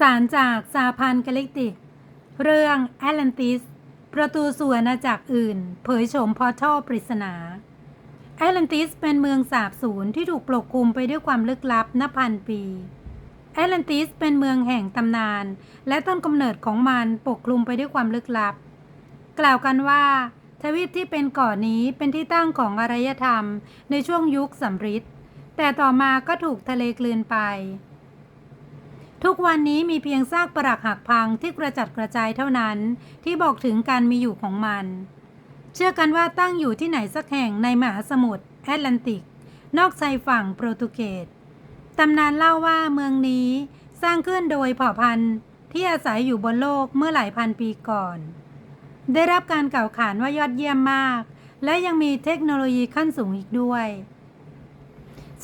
สารจากสาพันธ์กาล็กติก เรื่องแอตแลนติส ประตูสู่อาณาจักรอื่น เผยโฉมพอทัลปริศนา แอตแลนติสเป็นเมืองสาบสูญที่ถูกปกคลุมไปด้วยความลึกลับนับพันปี แอตแลนติสเป็นเมืองแห่งตำนาน และต้นกำเนิดของมันปกคลุมไปด้วยความลึกลับ กล่าวกันว่า ทวีปที่เป็นเกาะนี้เป็นที่ตั้งของอารยธรรมในช่วงยุคสำริดแต่ต่อมาก็ถูกทะเลกลืนไป ทุกวันนี้มีเพียงซากปรักหักพังที่กระจัดกระจายเท่านั้น ที่บอกถึงการมีอยู่ของมัน เชื่อกันว่าตั้งอยู่ที่ไหนสักแห่งในมหาสมุทรแอตแลนติก นอกชายฝั่งโปรตุเกสตำนานเล่าว่าเมืองนี้สร้างขึ้นโดยเผ่าพันธุ์ที่อาศัยอยู่บนโลกเมื่อหลายพันปีก่อน ได้รับการกล่าวขานว่ายอดเยี่ยมมาก และยังมีเทคโนโลยีขั้นสูงอีกด้วย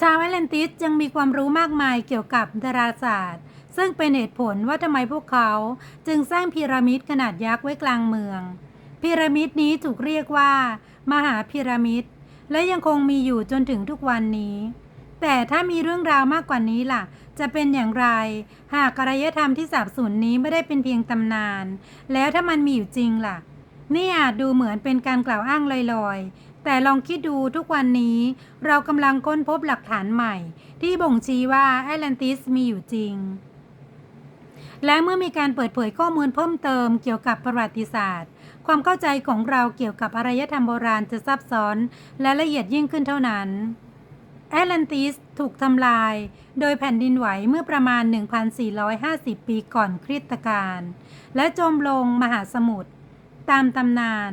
ชาวแอตแลนติสยังมีความรู้มากมายเกี่ยวกับดาราศาสตร์ ซึ่งเป็นเหตุผลว่าทำไมพวกเขาจึงสร้างพีระมิดขนาดยักษ์ไว้กลางเมือง พีระมิดนี้ถูกเรียกว่า มหาพีระมิด และยังคงมีอยู่จนถึงทุกวันนี้ แต่ถ้ามีเรื่องราวมากกว่านี้ล่ะ จะเป็นอย่างไร หากอารยธรรมที่สาบสูญนี้ไม่ได้เป็นเพียงตำนาน แล้วถ้ามันมีอยู่จริงล่ะ นี่อาจดูเหมือนเป็นการกล่าวอ้างลอยๆแต่ลองคิดดูทุกวันนี้เรากำลังค้นพบหลักฐานใหม่ ที่บ่งชี้ว่าแอตแลนติสมีอยู่จริง และเมื่อมีการเปิดเผยข้อมูลเพิ่มเติมเกี่ยวกับประวัติศาสตร์ ความเข้าใจของเราเกี่ยวกับอารยธรรมโบราณจะซับซ้อน และละเอียดยิ่งขึ้นเท่านั้นแอตแลนติสถูกทำลาย โดยแผ่นดินไหวเมื่อประมาณ 1,450 ปีก่อนคริสตกาลและจมลงมหาสมุทรตามตำนาน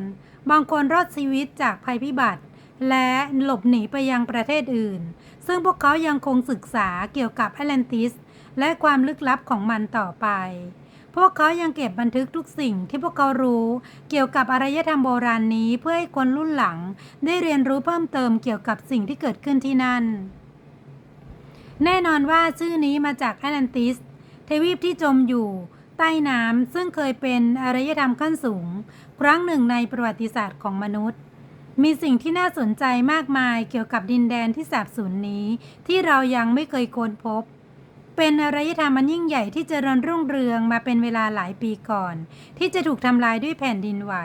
บางคนรอดชีวิตจากภัยพิบัติ และหลบหนีไปยังประเทศอื่น ซึ่งพวกเขายังคงศึกษาเกี่ยวกับแอตแลนติส และความลึกลับของมันต่อไป พวกเขายังเก็บบันทึกทุกสิ่งที่พวกเขารู้เกี่ยวกับอารยธรรมโบราณนี้เพื่อให้คนรุ่นหลัง ได้เรียนรู้เพิ่มเติมเกี่ยวกับสิ่งที่เกิดขึ้นที่นั่น แน่นอนว่าชื่อนี้มาจากแอตแลนติสทวีปที่จมอยู่ใต้น้ำซึ่งเคยเป็นอารยธรรมขั้นสูง ครั้งหนึ่งในประวัติศาสตร์ของมนุษย์ มีสิ่งที่น่าสนใจมากมายเกี่ยวกับดินแดนที่สาบสูญนี้ ที่เรายังไม่เคยค้นพบ เป็นอารยธรรมมันยิ่งใหญ่ที่เจริญรุ่งเรืองมาเป็นเวลาหลายปีก่อน ที่จะถูกทำลายด้วยแผ่นดินไหว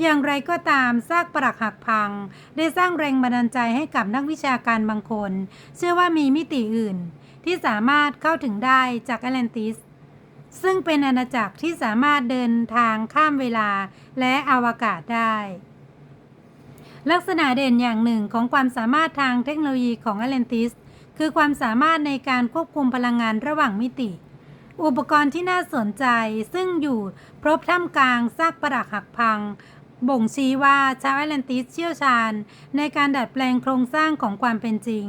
อย่างไรก็ตามซากปรักหักพัง ได้สร้างแรงบันดาลใจให้กับนักวิชาการบางคน เชื่อว่ามีมิติอื่น ที่สามารถเข้าถึงได้จากแอตแลนติส ซึ่งเป็นอาณาจักรที่สามารถเดินทางข้ามเวลาและอวกาศได้ลักษณะเด่นอย่างหนึ่งของความสามารถทางเทคโนโลยีของแอตแลนติส คือความสามารถในการควบคุมพลังงานระหว่างมิติ อุปกรณ์ที่น่าสนใจซึ่งอยู่พรบท่ามกลางซากปรักหักพัง บ่งชี้ว่าชาวแอตแลนติสเชี่ยวชาญ ในการดัดแปลงโครงสร้างของความเป็นจริง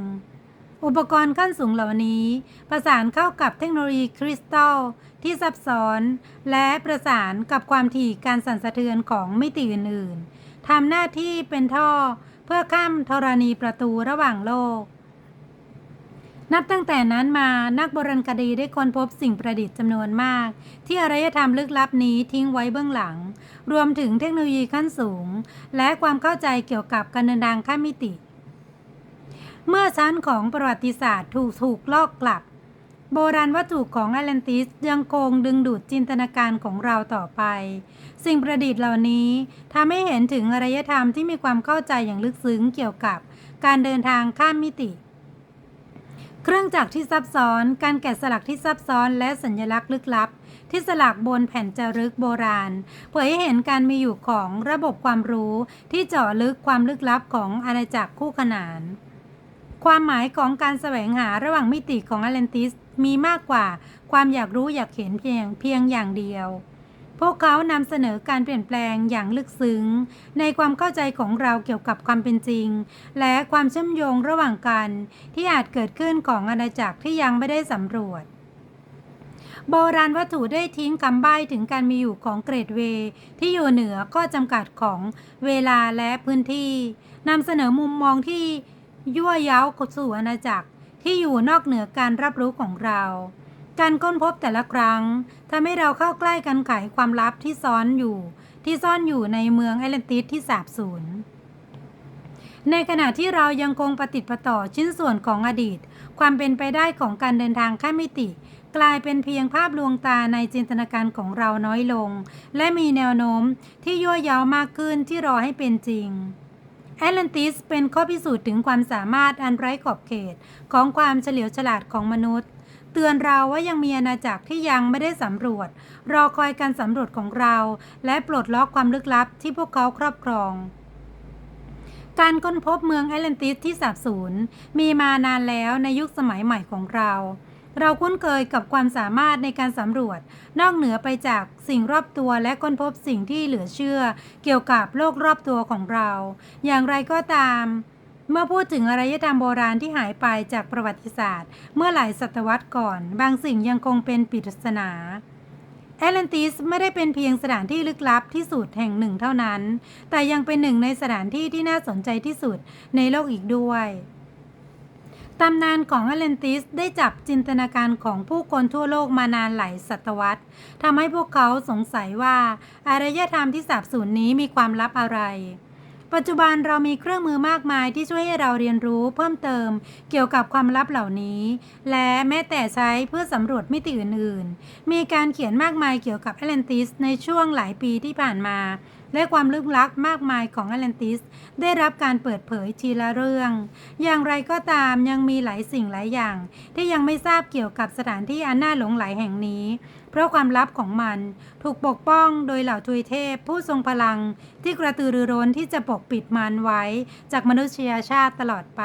อุปกรณ์ขั้นสูงเหล่านี้ ประสานเข้ากับเทคโนโลยีคริสตัลที่ซับซ้อน และประสานกับความถี่การสั่นสะเทือนของมิติอื่นๆทำหน้าที่เป็นท่อเพื่อข้ามธรณีประตูระหว่างโลก นับตั้งแต่นั้นมานักโบราณคดีได้ค้นพบสิ่งประดิษฐ์จำนวนมาก ที่อารยธรรมลึกลับนี้ทิ้งไว้เบื้องหลัง รวมถึงเทคโนโลยีขั้นสูง และความเข้าใจเกี่ยวกับการเดินทางข้ามมิติ เมื่อชั้นของประวัติศาสตร์ถูกถูกลอกกลับ โบราณวัตถุของแอตแลนติสยังคงดึงดูดจินตนาการของเราต่อไป สิ่งประดิษฐ์เหล่านี้ทำให้เห็นถึงอารยธรรมที่มีความเข้าใจอย่างลึกซึ้งเกี่ยวกับการเดินทางข้ามมิติ เครื่องจักรที่ซับซ้อน การแกะสลักที่ซับซ้อนและสัญลักษณ์ลึกลับ ที่สลักบนแผ่นจารึกโบราณ เผยให้เห็นการมีอยู่ของระบบความรู้ที่เจาะลึกความลึกลับของอาณาจักรคู่ขนาน ความหมายของการแสวงหาระหว่างมิติของอตแลนติสมีมากกว่าความอยากรู้อยากเห็นเพียงเพียงอย่างเดียว พวกเขานำเสนอการเปลี่ยนแปลงอย่างลึกซึ้ง ในความเข้าใจของเราเกี่ยวกับความเป็นจริง และความเชื่อมโยงระหว่างกันที่อาจเกิดขึ้นของอาณาจักรที่ยังไม่ได้สำรวจโบราณวัตถุได้ทิ้งคำใบ้ถึงการมีอยู่ของเกรดเว ที่อยู่เหนือข้อจำกัดของเวลาและพื้นที่นำเสนอมุมมองที่ยั่วเย้าสู่อาณาจักรที่อยู่นอกเหนือการรับรู้ของเรา การค้นพบแต่ละครั้งทำให้เราเข้าใกล้การไขความลับที่ซ่อนอยู่ ที่ซ่อนอยู่ในเมืองแอตแลนติสที่สาบสูญในขณะที่เรายังคงปฏิดประต่อชิ้นส่วนของอดีต ความเป็นไปได้ของการเดินทางข้ามมิติ กลายเป็นเพียงภาพลวงตาในจินตนาการของเราน้อยลง และมีแนวโน้มที่ยั่วย้ามากขึ้นที่รอให้เป็นจริงแอตแลนติสเป็นข้อพิสูจน์ถึงความสามารถอันไร้ขอบเขตของความเฉลียวฉลาดของมนุษย์ เตือนเราว่ายังมีอาณาจักรที่ยังไม่ได้สำรวจ รอคอยการสำรวจของเรา และปลดล็อกความลึกลับที่พวกเขาครอบครอง การค้นพบเมืองแอตแลนติสที่สาบสูญมีมานานแล้วในยุคสมัยใหม่ของเรา เราคุ้นเคยกับความสามารถในการสำรวจ นอกเหนือไปจากสิ่งรอบตัวและค้นพบสิ่งที่เหลือเชื่อ เกี่ยวกับโลกรอบตัวของเรา อย่างไรก็ตาม เมื่อพูดถึงอารยธรรมโบราณที่หายไปจากประวัติศาสตร์ เมื่อหลายศตวรรษก่อน บางสิ่งยังคงเป็นปริศนาแอตแลนติสไม่ได้เป็นเพียงสถานที่ลึกลับที่สุดแห่งหนึ่งเท่านั้น แต่ยังเป็นหนึ่งในสถานที่ที่น่าสนใจที่สุดในโลกอีกด้วยตำนานของแอตแลนติสได้จับจินตนาการของผู้คนทั่วโลกมานานหลายศตวรรษทำให้พวกเขาสงสัยว่าอารยธรรมที่สาบสูญนี้มีความลับอะไร ปัจจุบันเรามีเครื่องมือมากมายที่ช่วยให้เราเรียนรู้เพิ่มเติมเกี่ยวกับความลับเหล่านี้ และแม้แต่ใช้เพื่อสำรวจมิติอื่น ๆ มีการเขียนมากมายเกี่ยวกับแอตแลนติสในช่วงหลายปีที่ผ่านมา และความลึกลับมากมายของแอตแลนติส ได้รับการเปิดเผยทีละเรื่อง อย่างไรก็ตามยังมีหลายสิ่งหลายอย่าง ที่ยังไม่ทราบเกี่ยวกับสถานที่อันน่าหลงไหลแห่งนี้ เพราะความลับของมัน ถูกปกป้องโดยเหล่าทวยเทพ ผู้ทรงพลัง ที่กระตือรือร้นที่จะปกปิดมันไว้ จากมนุษยชาติตลอดไป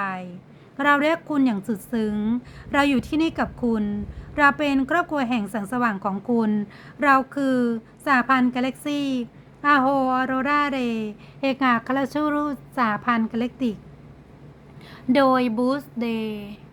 เราเรียกคุณอย่างสุดซึ้ง เราอยู่ที่นี่กับคุณ เราเป็นครอบครัวแห่งแสงสว่างของคุณ เราคือสาพันธ์กาแล็กซี่ อาโฮออโรราเร เอกอัครราชูรุสาพันธ์กาแล็กติก โดยบูสเดย์